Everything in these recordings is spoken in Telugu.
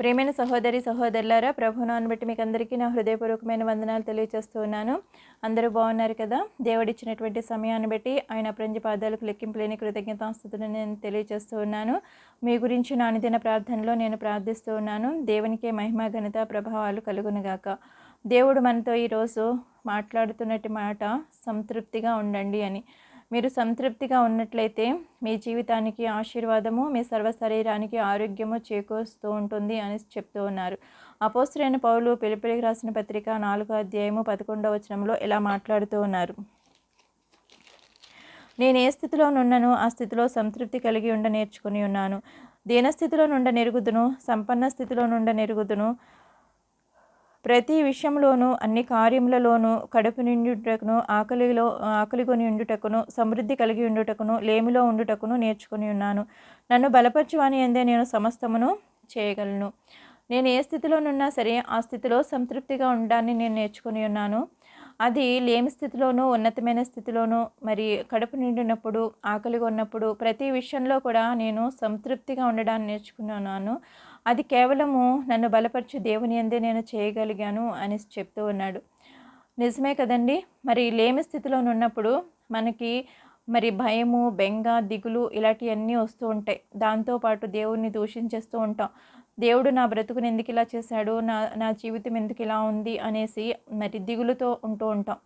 ప్రేమైన సహోదరి సహోదరులారా ప్రభునాన్ని బట్టి మీకు అందరికీ నా హృదయపూర్వకమైన వందనాలు తెలియజేస్తూ ఉన్నాను. అందరూ బాగున్నారు కదా? దేవుడిచ్చినటువంటి సమయాన్ని బట్టి ఆయన ప్రంజ పాదాలకు లెక్కింపులేని కృతజ్ఞతాస్థుతులు నేను తెలియజేస్తూ ఉన్నాను. మీ గురించి నా అనుదిన ప్రార్థనలో నేను ప్రార్థిస్తూ ఉన్నాను. దేవునికే మహిమ ఘనత ప్రభావాలు కలుగునుగాక దేవుడు మనతో ఈరోజు మాట్లాడుతున్నట్టు మాట సంతృప్తిగా ఉండండి అని. మీరు సంతృప్తిగా ఉన్నట్లయితే మీ జీవితానికి ఆశీర్వాదము మీ సర్వ శరీరానికి ఆరోగ్యము చేకూరుస్తూ ఉంటుంది అని చెప్తూ ఉన్నారు. అపోస్త్రైన పౌలు పిలిపిలికి రాసిన పత్రిక నాలుగో అధ్యాయము పదకొండవ వచనంలో ఇలా మాట్లాడుతూ ఉన్నారు. నేను ఏ స్థితిలో నున్నను ఆ స్థితిలో సంతృప్తి కలిగి ఉండ నేర్చుకుని ఉన్నాను. దీనస్థితిలో నుండ నెరుగుదును సంపన్న స్థితిలో నుండ నెరుగుదును ప్రతి విషయంలోనూ అన్ని కార్యములలోనూ కడుపు నిండుటకును ఆకలిలో ఆకలిగొని ఉండుటకును సమృద్ధి కలిగి ఉండుటకును లేమిలో ఉండుటకును నేర్చుకుని ఉన్నాను. నన్ను బలపరచువాని ఎందే నేను సమస్తమును చేయగలను. నేను ఏ స్థితిలోనున్నా సరే ఆ స్థితిలో సంతృప్తిగా ఉండడాన్ని నేను నేర్చుకుని ఉన్నాను. అది లేమి స్థితిలోనూ ఉన్నతమైన స్థితిలోనూ మరి కడుపు నిండినప్పుడు ఆకలిగా ఉన్నప్పుడు ప్రతి విషయంలో కూడా నేను సంతృప్తిగా ఉండడాన్ని నేర్చుకున్నాను. అది కేవలము నన్ను బలపరిచి దేవుని అందే నేను చేయగలిగాను అని చెప్తూ ఉన్నాడు. నిజమే కదండి? మరి లేమి స్థితిలో ఉన్నప్పుడు మనకి మరి భయము బెంగ దిగులు ఇలాంటివన్నీ వస్తూ ఉంటాయి. దాంతోపాటు దేవుణ్ణి దూషించేస్తూ ఉంటాం. దేవుడు నా బ్రతుకుని ఎందుకు ఇలా చేశాడు? నా నా జీవితం ఎందుకు ఇలా ఉంది? అనేసి మరి దిగులుతో ఉంటూ ఉంటాం.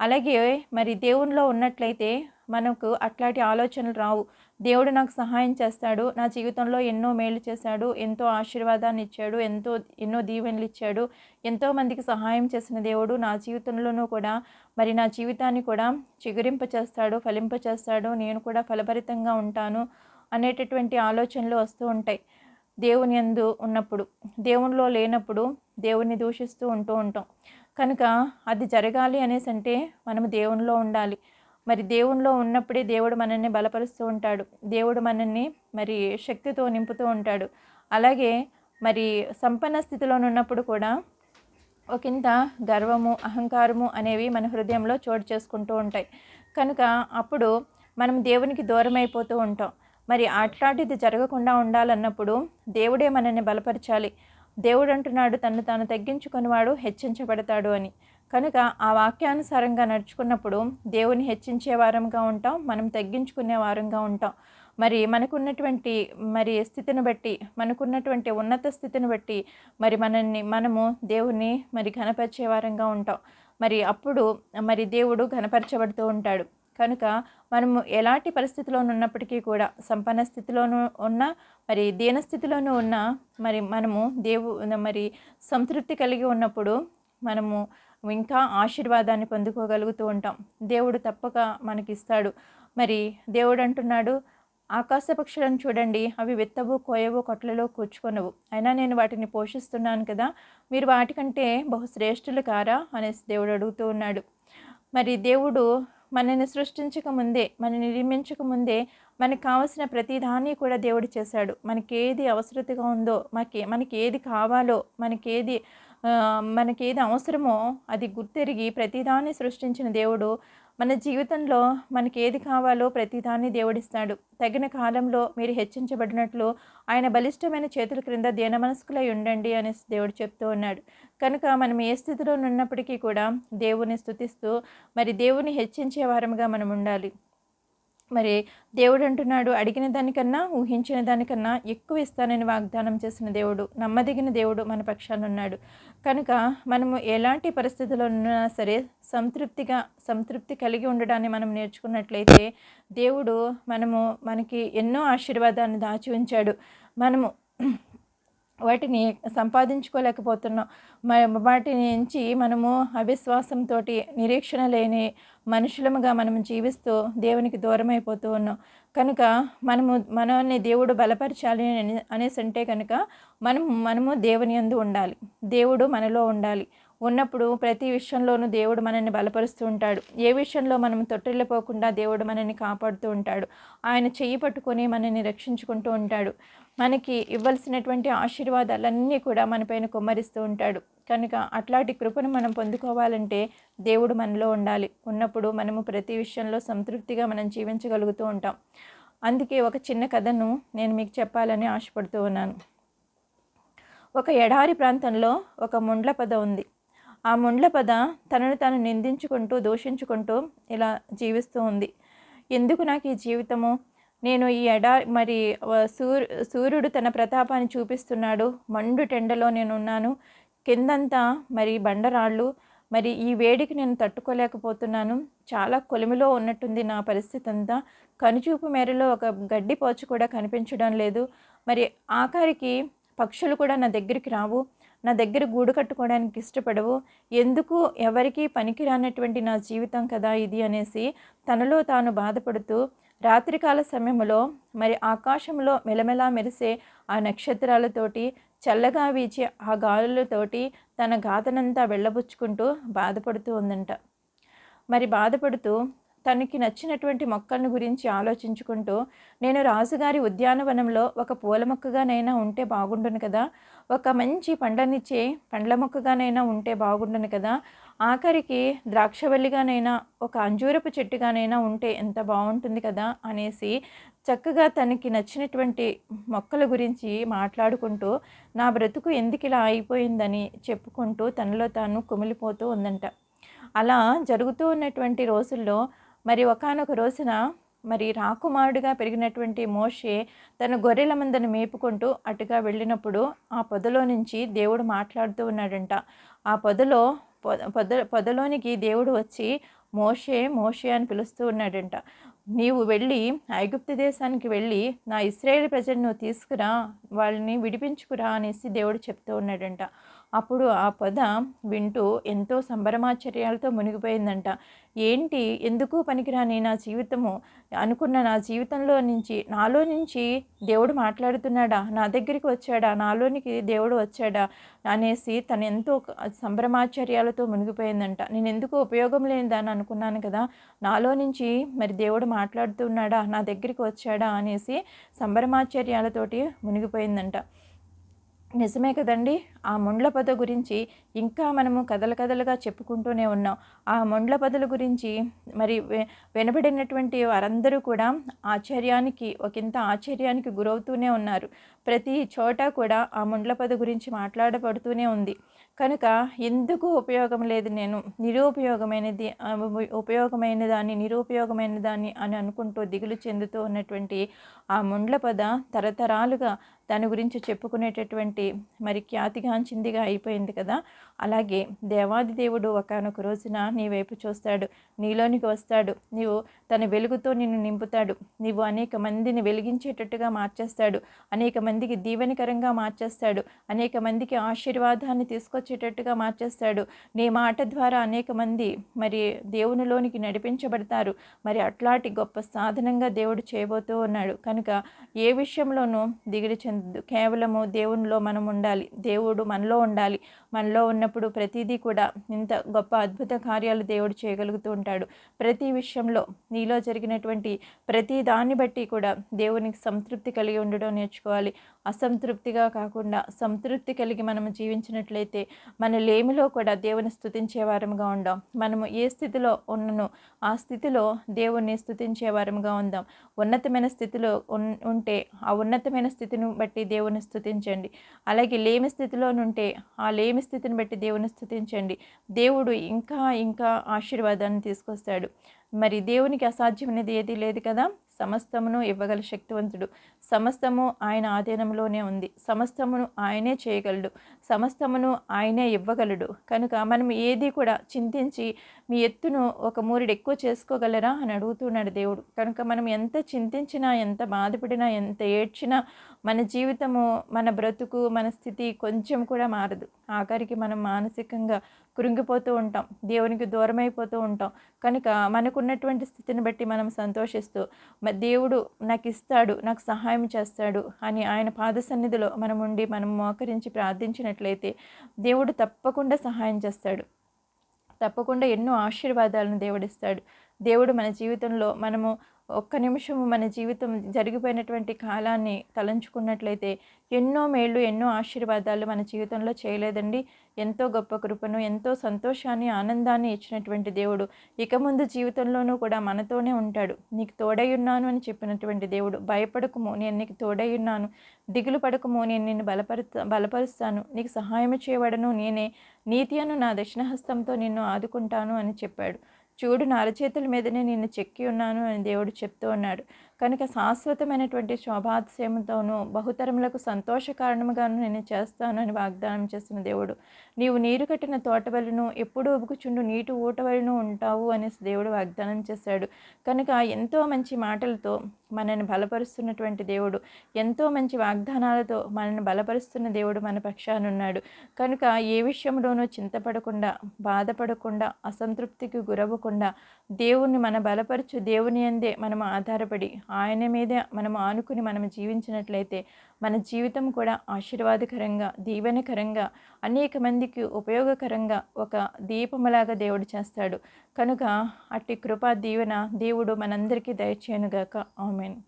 అలాగే మరి దేవునిలో ఉన్నట్లయితే మనకు అట్లాంటి ఆలోచనలు రావు. దేవుడు నాకు సహాయం చేస్తాడు. నా జీవితంలో ఎన్నో మేలు చేశాడు. ఎంతో ఆశీర్వాదాన్ని ఇచ్చాడు. ఎంతో ఎన్నో దీవెనలు ఇచ్చాడు. ఎంతో మందికి సహాయం చేసిన దేవుడు నా జీవితంలోనూ కూడా మరి నా జీవితాన్ని కూడా చిగురింప చేస్తాడు ఫలింప చేస్తాడు. నేను కూడా ఫలభరితంగా ఉంటాను అనేటటువంటి ఆలోచనలు వస్తూ ఉంటాయి దేవుని యందు ఉన్నప్పుడు. దేవునిలో లేనప్పుడు దేవుణ్ణి దూషిస్తూ ఉంటూ ఉంటాం. కనుక అది జరగాలి అనేసి అంటే మనము దేవునిలో ఉండాలి. మరి దేవునిలో ఉన్నప్పుడే దేవుడు మనల్ని బలపరుస్తూ ఉంటాడు. దేవుడు మనల్ని మరి శక్తితో నింపుతూ ఉంటాడు. అలాగే మరి సంపన్న స్థితిలో ఉన్నప్పుడు కూడా ఒకంత గర్వము అహంకారము అనేవి మన హృదయంలో చోటు చేసుకుంటూ ఉంటాయి. కనుక అప్పుడు మనం దేవునికి దూరం అయిపోతూ ఉంటాం. మరి అట్లాంటిది జరగకుండా ఉండాలన్నప్పుడు దేవుడే మనల్ని బలపరచాలి. దేవుడు అంటున్నాడు తను తాను తగ్గించుకునేవాడు హెచ్చించబడతాడు అని. కనుక ఆ వాక్యానుసారంగా నడుచుకున్నప్పుడు దేవుని హెచ్చించే వారంగా ఉంటాం మనం తగ్గించుకునే వారంగా ఉంటాం. మరి మనకున్నటువంటి మరి స్థితిని బట్టి మనకున్నటువంటి ఉన్నత స్థితిని బట్టి మరి మనల్ని మనము దేవుని మరి ఘనపరిచే వారంగా ఉంటాం. మరి అప్పుడు మరి దేవుడు ఘనపరచబడుతూ ఉంటాడు. కనుక మనము ఎలాంటి పరిస్థితిలో ఉన్నప్పటికీ కూడా సంపన్న స్థితిలోనూ ఉన్న మరి దీన స్థితిలోనూ ఉన్న మరి మనము దేవు మరి సంతృప్తి కలిగి ఉన్నప్పుడు మనము ఇంకా ఆశీర్వాదాన్ని పొందుకోగలుగుతూ ఉంటాం. దేవుడు తప్పక మనకిస్తాడు. మరి దేవుడు అంటున్నాడు ఆకాశ పక్షులను చూడండి అవి విత్తవు కోయవు కొట్లలో కూర్చుకొనవు. అయినా నేను వాటిని పోషిస్తున్నాను కదా మీరు వాటికంటే బహుశ్రేష్ఠులు కారా? అనేసి దేవుడు అడుగుతూ ఉన్నాడు. మరి దేవుడు మనని సృష్టించక ముందే మన నిర్మించక ముందే మనకు కావలసిన ప్రతిదాన్ని కూడా దేవుడు చేశాడు. మనకి ఏది అవసరతగా ఉందో మనకి మనకి ఏది కావాలో మనకేది మనకి ఏది అవసరమో అది గుర్తెరిగి ప్రతిదాన్ని సృష్టించిన దేవుడు మన జీవితంలో మనకి ఏది కావాలో ప్రతిదాన్ని దేవుడిస్తాడు. తగిన కాలంలో మీరు హెచ్చించబడినట్లు ఆయన బలిష్టమైన చేతుల క్రింద దీనమనస్కులై ఉండండి అని దేవుడు చెప్తూ ఉన్నాడు. కనుక మనం ఏ స్థితిలో ఉన్నప్పటికీ కూడా దేవుని స్థుతిస్తూ మరి దేవుని హెచ్చించే వారముగా మనం ఉండాలి. మరి దేవుడు అంటున్నాడు అడిగిన దానికన్నా ఊహించిన దానికన్నా ఎక్కువ ఇస్తానని వాగ్దానం చేసిన దేవుడు నమ్మదగిన దేవుడు మన పక్షాన ఉన్నాడు. కనుక మనము ఎలాంటి పరిస్థితుల్లో ఉన్నా సరే సంతృప్తిగా సంతృప్తి కలిగి ఉండడాన్ని మనం నేర్చుకున్నట్లయితే దేవుడు మనము మనకి ఎన్నో ఆశీర్వాదాన్ని దాచి ఉంచాడు. మనము వాటిని సంపాదించుకోలేకపోతున్నాం. వాటి నుంచి మనము అవిశ్వాసంతో నిరీక్షణ లేని మనుషులముగా మనం జీవిస్తూ దేవునికి దూరమైపోతూ ఉన్నాం. కనుక మనము మనల్ని దేవుడు బలపరచాలి అని అనేసి అంటే కనుక మనం మనము దేవుని యందు ఉండాలి. దేవుడు మనలో ఉండాలి. ఉన్నప్పుడు ప్రతి విషయంలోనూ దేవుడు మనల్ని బలపరుస్తూ ఉంటాడు. ఏ విషయంలో మనం తొట్టిల్లిపోకుండా దేవుడు మనల్ని కాపాడుతూ ఉంటాడు. ఆయన చెయ్యి పట్టుకొని మనల్ని రక్షించుకుంటూ ఉంటాడు. మనకి ఇవ్వాల్సినటువంటి ఆశీర్వాదాలన్నీ కూడా మనపైన కుమ్మరిస్తూ ఉంటాడు. కనుక అట్లాంటి కృపను మనం పొందుకోవాలంటే దేవుడు మనలో ఉండాలి. ఉన్నప్పుడు మనము ప్రతి విషయంలో సంతృప్తిగా మనం జీవించగలుగుతూ ఉంటాం. అందుకే ఒక చిన్న కథను నేను మీకు చెప్పాలని ఆశపడుతూ ఉన్నాను. ఒక ఎడారి ప్రాంతంలో ఒక ముండ్ల పద ఉంది. ఆ ముండ్ల పద తనను తాను నిందించుకుంటూ దూషించుకుంటూ ఇలా జీవిస్తూ ఉంది. ఎందుకు నాకు ఈ జీవితము? నేను ఈ ఎడా మరి సూర్ సూర్యుడు తన ప్రతాపాన్ని చూపిస్తున్నాడు. మండు టెండలో నేను ఉన్నాను కిందంతా మరి బండరాళ్ళు. మరి ఈ వేడికి నేను తట్టుకోలేకపోతున్నాను. చాలా కొలిమిలో ఉన్నట్టుంది నా పరిస్థితి అంతా కనుచూపు మేరలో ఒక గడ్డి పోచు కూడా కనిపించడం లేదు. మరి ఆఖరికి పక్షులు కూడా నా దగ్గరికి రావు. నా దగ్గర గూడు కట్టుకోవడానికి ఇష్టపడవు. ఎందుకు? ఎవరికీ పనికిరానటువంటి నా జీవితం కదా ఇది అనేసి తనలో తాను బాధపడుతూ రాత్రికాల సమయంలో మరి ఆకాశంలో మెలమెలా మెరిసే ఆ నక్షత్రాలతోటి చల్లగా వీచే ఆ గాలులతోటి తన గాథనంతా వెళ్ళబుచ్చుకుంటూ బాధపడుతూ ఉందంట. మరి బాధపడుతూ తనకి నచ్చినటువంటి మొక్కలను గురించి ఆలోచించుకుంటూ నేను రాజుగారి ఉద్యానవనంలో ఒక పూల మొక్కగానైనా ఉంటే బాగుండును కదా. ఒక మంచి పండ్లనిచ్చే పండ్ల మొక్కగానైనా ఉంటే బాగుండును కదా. ఆఖరికి ద్రాక్షవల్లిగానైనా ఒక అంజూరపు చెట్టుగానైనా ఉంటే ఎంత బాగుంటుంది కదా అనేసి చక్కగా తనకి నచ్చినటువంటి మొక్కల గురించి మాట్లాడుకుంటూ నా బ్రతుకు ఎందుకు ఇలా అయిపోయిందని చెప్పుకుంటూ తనలో తాను కుమిలిపోతూ ఉందంట. అలా జరుగుతూ ఉన్నటువంటి రోజుల్లో మరి ఒకనొక రోజున మరి రాకుమారుడిగా పెరిగినటువంటి మోషే తన గొర్రెల మందను మేపుకుంటూ అటుగా వెళ్ళినప్పుడు ఆ పొదలో నుంచి దేవుడు మాట్లాడుతూ ఉన్నాడంట. ఆ పొదలో పొద పొదలోనికి దేవుడు వచ్చి మోషే మోషే అని పిలుస్తూ ఉన్నాడంట. నీవు వెళ్ళి ఐగుప్తు దేశానికి వెళ్ళి నా ఇస్రాయేల్ ప్రజలను తీసుకురా వాళ్ళని విడిపించుకురా అనేసి దేవుడు చెప్తూ ఉన్నాడంట. అప్పుడు ఆ పొద వింటూ ఎంతో సంబరమాచర్యాలతో మునిగిపోయిందంట. ఏంటి? ఎందుకు పనికిరాని నా జీవితము? అనుకున్న నా జీవితంలో నుంచి నాలో నుంచి దేవుడు మాట్లాడుతున్నాడా? నా దగ్గరికి వచ్చాడా? నాలోనికి దేవుడు వచ్చాడా? అనేసి తను ఎంతో సంబరమాచర్యాలతో మునిగిపోయిందంట. నేను ఎందుకు ఉపయోగం లేని అనుకున్నాను కదా? నాలో నుంచి మరి దేవుడు మాట్లాడుతున్నాడా? నా దగ్గరికి వచ్చాడా? అనేసి సంభ్రమాచర్యాలతోటి మునిగిపోయిందంట. నిజమే కదండి? ఆ ముండ్ల పద గురించి ఇంకా మనము కథల కథలుగా చెప్పుకుంటూనే ఉన్నాం. ఆ ముండ్ల పదల గురించి మరి వినబడినటువంటి వారందరూ కూడా ఆశ్చర్యానికి ఒకంత ఆశ్చర్యానికి గురవుతూనే ఉన్నారు. ప్రతి చోట కూడా ఆ ముండ్ల పద గురించి మాట్లాడబడుతూనే ఉంది. కనుక ఎందుకు ఉపయోగం లేదు నేను? నిరుపయోగమైనది ఉపయోగమైన దాన్ని నిరుపయోగమైన దాన్ని అని అనుకుంటూ దిగులు చెందుతూ ఉన్నటువంటి ఆ ముండ్ల పద తరతరాలుగా దాని గురించి చెప్పుకునేటటువంటి మరి ఖ్యాతిగా ఖ్యాతిగాంచిందిగా అయిపోయింది కదా. అలాగే దేవాది దేవుడు ఒకనొక రోజున నీ వైపు చూస్తాడు నీలోనికి వస్తాడు నీవు తన వెలుగుతో నిన్ను నింపుతాడు నీవు అనేక మందిని వెలిగించేటట్టుగా మార్చేస్తాడు అనేక మందికి దీవెనకరంగా మార్చేస్తాడు అనేక మందికి ఆశీర్వాదాన్ని తీసుకొచ్చేటట్టుగా మార్చేస్తాడు. నీ మాట ద్వారా అనేక మంది మరి దేవునిలోనికి నడిపించబడతారు. మరి అట్లాంటి గొప్ప సాధనంగా దేవుడు చేయబోతూ ఉన్నాడు. కనుక ఏ విషయంలోనూ దిగిడి చెందు కేవలము దేవునిలో మనం ఉండాలి. దేవుడు మనలో ఉండాలి. మనలో ఉన్న ఉన్నప్పుడు ప్రతిదీ కూడా ఇంత గొప్ప అద్భుత కార్యాలు దేవుడు చేయగలుగుతూ ఉంటాడు. ప్రతి విషయంలో నీలో జరిగినటువంటి ప్రతి దాన్ని బట్టి కూడా దేవునికి సంతృప్తి కలిగి ఉండడం నేర్చుకోవాలి. అసంతృప్తిగా కాకుండా సంతృప్తి కలిగి మనము జీవించినట్లయితే మన లేమిలో కూడా దేవుని స్థుతించే వారముగా ఉందాం మనము ఏ స్థితిలో ఉన్నను ఆ స్థితిలో దేవుణ్ణి స్థుతించే వారముగా ఉందాం. ఉన్నతమైన స్థితిలో ఉంటే ఆ ఉన్నతమైన స్థితిని బట్టి దేవుని స్థుతించండి అలాగే లేమి స్థితిలో ఉంటే ఆ లేమి స్థితిని బట్టి దేవుని స్థుతించండి. దేవుడు ఇంకా ఇంకా ఆశీర్వాదాన్ని తీసుకొస్తాడు. మరి దేవునికి అసాధ్యమైనది ఏదీ లేదు కదా? సమస్తమును ఇవ్వగల శక్తివంతుడు. సమస్తము ఆయన ఆధీనంలోనే ఉంది. సమస్తమును ఆయనే చేయగలడు. సమస్తమును ఆయనే ఇవ్వగలడు. కనుక మనం ఏది కూడా చింతించి మీ ఎత్తును ఒక మూరిడు ఎక్కువ చేసుకోగలరా అని అడుగుతున్నాడు దేవుడు. కనుక మనం ఎంత చింతించినా ఎంత బాధపడినా ఎంత ఏడ్చినా మన జీవితము మన బ్రతుకు మన స్థితి కొంచెం కూడా మారదు. ఆఖరికి మనం మానసికంగా కృంగిపోతూ ఉంటాం. దేవునికి దూరమైపోతూ ఉంటాం. కనుక మనకు మనకున్నటువంటి స్థితిని బట్టి మనం సంతోషిస్తూ దేవుడు నాకు ఇస్తాడు నాకు సహాయం చేస్తాడు అని ఆయన పాద సన్నిధిలో మనం ఉండి మనం మోకరించి ప్రార్థించినట్లయితే దేవుడు తప్పకుండా సహాయం చేస్తాడు. తప్పకుండా ఎన్నో ఆశీర్వాదాలను దేవుడిస్తాడు. దేవుడు మన జీవితంలో మనము ఒక్క నిమిషము మన జీవితం జరిగిపోయినటువంటి కాలాన్ని తలంచుకున్నట్లయితే ఎన్నో మేళ్ళు ఎన్నో ఆశీర్వాదాలు మన జీవితంలో చేయలేదండి. ఎంతో గొప్ప కృపను ఎంతో సంతోషాన్ని ఆనందాన్ని ఇచ్చినటువంటి దేవుడు. ఇక ముందు జీవితంలోనూ కూడా మనతోనే ఉంటాడు. నీకు తోడై ఉన్నాను అని చెప్పినటువంటి దేవుడు. భయపడకము నేను నీకు తోడై ఉన్నాను. దిగులు పడకము నేను నిన్ను బలపరుస్తా బలపరుస్తాను. నీకు సహాయం చేయబడను నేనే నీతి అను నా దక్షిణహస్తంతో నిన్ను ఆదుకుంటాను అని చెప్పాడు. చూడు నా అరచేతుల మీదనే నిన్ను చెక్కి ఉన్నాను అని దేవుడు చెప్తూ ఉన్నాడు. కనుక శాశ్వతమైనటువంటి శోభాతిశయముతోనూ బహుతరములకు సంతోష కారణముగాను నేను చేస్తాను అని వాగ్దానం చేసిన దేవుడు. నీవు నీరు కట్టిన తోటవలను ఎప్పుడు ఉబుకుచుండు నీటి ఊటవలను ఉంటావు అనేసి దేవుడు వాగ్దానం చేశాడు. కనుక ఎంతో మంచి మాటలతో మనల్ని బలపరుస్తున్నటువంటి దేవుడు. ఎంతో మంచి వాగ్దానాలతో మనల్ని బలపరుస్తున్న దేవుడు మన పక్షానున్నాడు కనుక ఏ విషయంలోనూ చింతపడకుండా బాధపడకుండా అసంతృప్తికి గురవ్వకుండా దేవుణ్ణి మన బలపరచు దేవుని అందే మనం ఆధారపడి ఆయన మీదే మనం ఆనుకుని మనం జీవించినట్లయితే మన జీవితం కూడా ఆశీర్వాదకరంగా దీవెనకరంగా అనేక మందికి ఉపయోగకరంగా ఒక దీపములాగా దేవుడు చేస్తాడు. కనుక అట్టి కృపా దీవెన దేవుడు మనందరికీ దయచేయనుగాక. ఆమెను.